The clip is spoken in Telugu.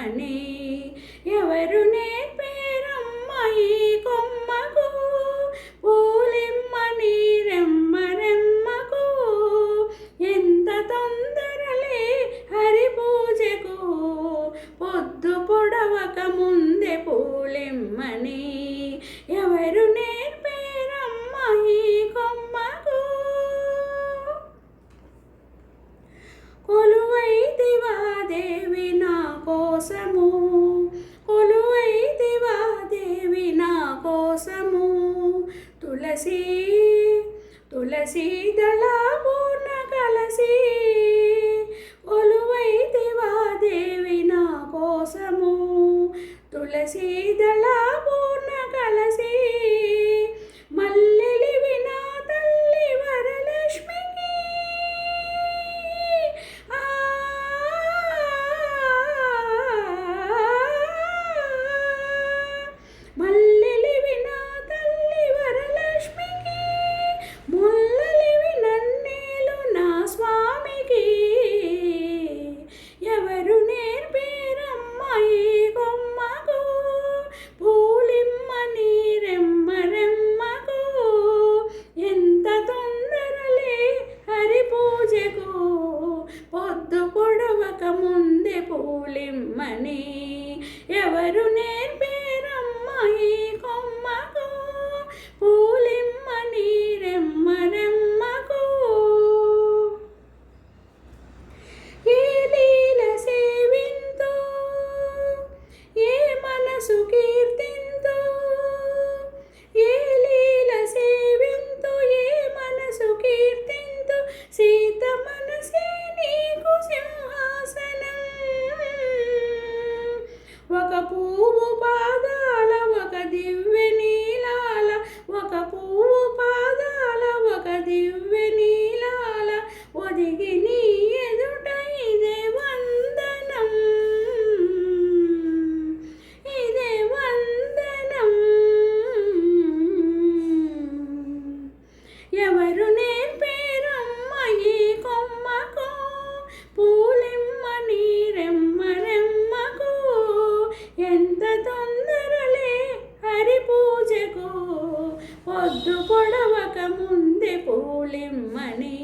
రమ్మని ఎవరు నేర్పేరమ్మ ఈ కొమ్మకు? పూలిమ్మ నీరెమ్మ రెమ్మకు. ఎంత తొందరలే హరి పూజకు? పొద్దు పొడవక ముందే పూలిమ్మని ఎవరు నేర్పేరమ్మ ఈ కొమ్మకు? కొలువై దేవి నా కోసము కొలువైదివా దేవి నా కోసము. తులసి తులసి దళమున కలసి. ముందే పూలిమ్మని ఎవరు నేర్పేరమ్మాయి? పొద్దు పొడవక ముందే పోలిమ్మని